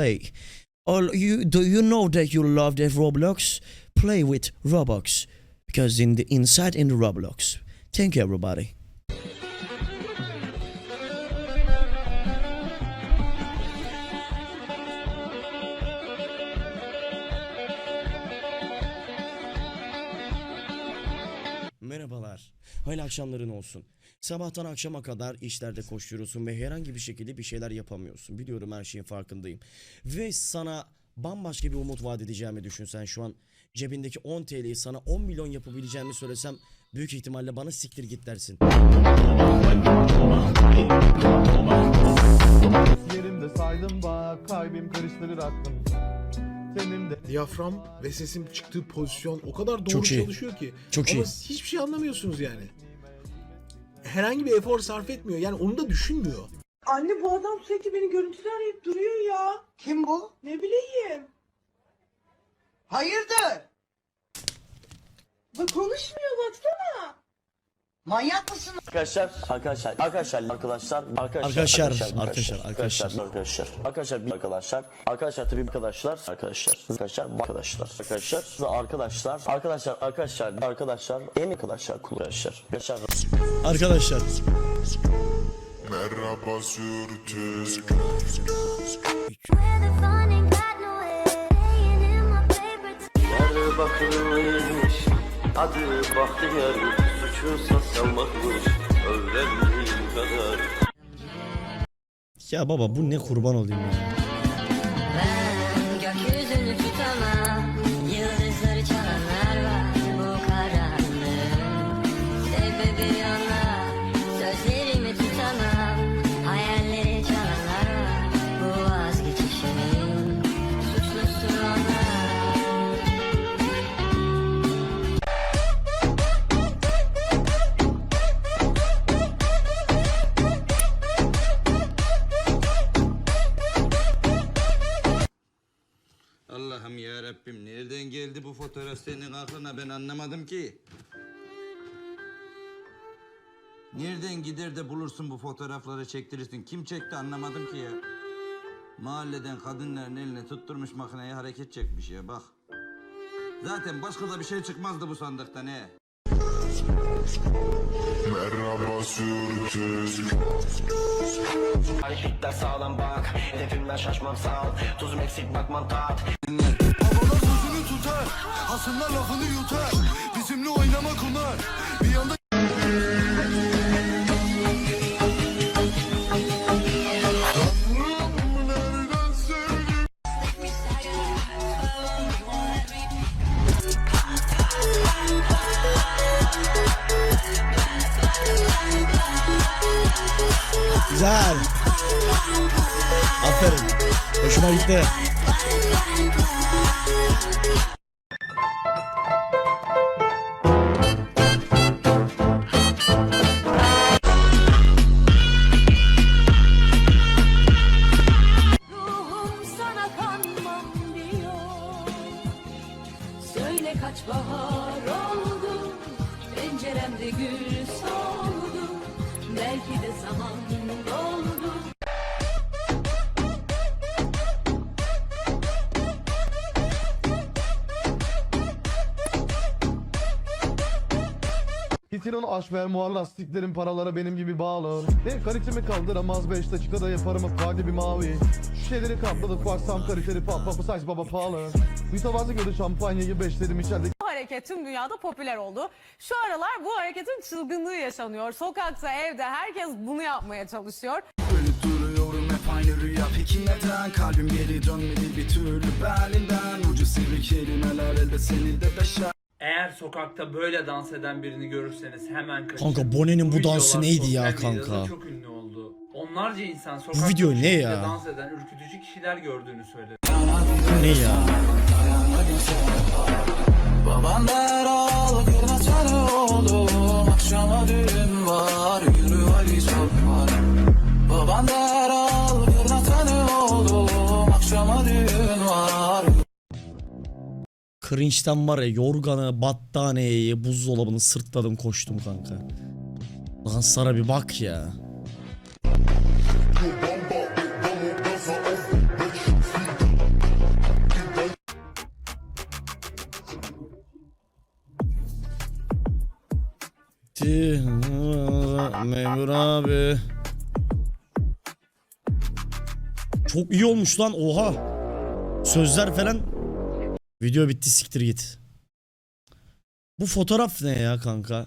play. You do you know that you love the Roblox? Play with Roblox because in the inside in the Roblox. Thank you everybody. Merhabalar. Hayırlı akşamların olsun. Sabahtan akşama kadar işlerde koşturuyorsun ve herhangi bir şekilde bir şeyler yapamıyorsun. Biliyorum her şeyin farkındayım. Ve sana bambaşka bir umut vaat edeceğimi düşünsen şu an cebindeki 10 TL'yi sana 10 milyon yapabileceğimi söylesem büyük ihtimalle bana siktir git dersin. Diyafram ve sesim çıktığı pozisyon o kadar doğru Çok iyi. çalışıyor ki. Çok Ama iyi. hiçbir şey anlamıyorsunuz yani. Herhangi bir efor sarf etmiyor. Yani onu da düşünmüyor. Anne bu adam sürekli beni görüntülü arayıp duruyor ya. Kim bu? Ne bileyim. Hayırdır? Bak konuşmuyor baksana. Manyak mısın? Arkadaşlar, arkadaşlar, arkadaşlar, arkadaşlar, Arkadaşlar, arkadaşlar, arkadaşlar, arkadaşlar, arkadaşlar, arkadaşlar, bir arkadaşlar, arkadaşlar tabii arkadaşlar, arkadaşlar, arkadaşlar, arkadaşlar, arkadaşlar, arkadaşlar, arkadaşlar, arkadaşlar, arkadaşlar, en arkadaşlar, kul arkadaşlar, arkadaşlar, Arkadaşlar Merhaba sürtüz yer bakılmış, adı bahtiyar, ya baba bu ne kurban olayım ya. Rabbim nereden geldi bu fotoğraf senin aklına ben anlamadım ki. Nereden gider de bulursun bu fotoğrafları çektirirsin. Kim çekti anlamadım ki ya. Mahalleden kadınların eline tutturmuş makineyi hareket çekmiş ya bak. Zaten başka da bir şey çıkmazdı bu sandıktan he. Merhaba sürtüz Hareketler sağlam bak, hedefimden şaşmam sağ ol, tuzum eksik bakmam tat. Sözünü tutar Hasımlar lafını yutar. Bizimle oynamak onlar Güzel. Aferin. Hoşuma gitti. Söyle kaç bahar oldu Penceremde gül soldu Belki de zaman doldu. Getir onu aş ver muhar lastiklerin paralara benim gibi bağlı Ne kalitemi kaldıramaz 5 dakikada yaparım farklı bir mavi. Şu şeyleri kapladık baksam kaliteli pap pap size baba pahalı. Mütevazı göre şampanyayı beşledim içeride hareket tüm dünyada popüler oldu. Şu aralar bu hareketin çılgınlığı yaşanıyor. Sokakta, evde herkes bunu yapmaya çalışıyor. duruyorum hep aynı rüya Peki neden kalbim geri dönmedi bir türlü Berlin'den Ucu sivri kelimeler elde seni de beşer Eğer sokakta böyle dans eden birini görürseniz hemen kaçın. Kanka Bone'nin bu videolar dansı neydi ya medyada kanka? Çok ünlü oldu. Onlarca insan sokakta video bu ne şekilde ya? dans eden ürkütücü kişiler gördüğünü söyledi. Bu ne ya? cringe'den var ya yorganı, battaniyeyi, buzdolabını sırtladım koştum kanka. Lan sana bir bak ya. Memur abi. Çok iyi olmuş lan oha. Sözler falan Video bitti siktir git. Bu fotoğraf ne ya kanka?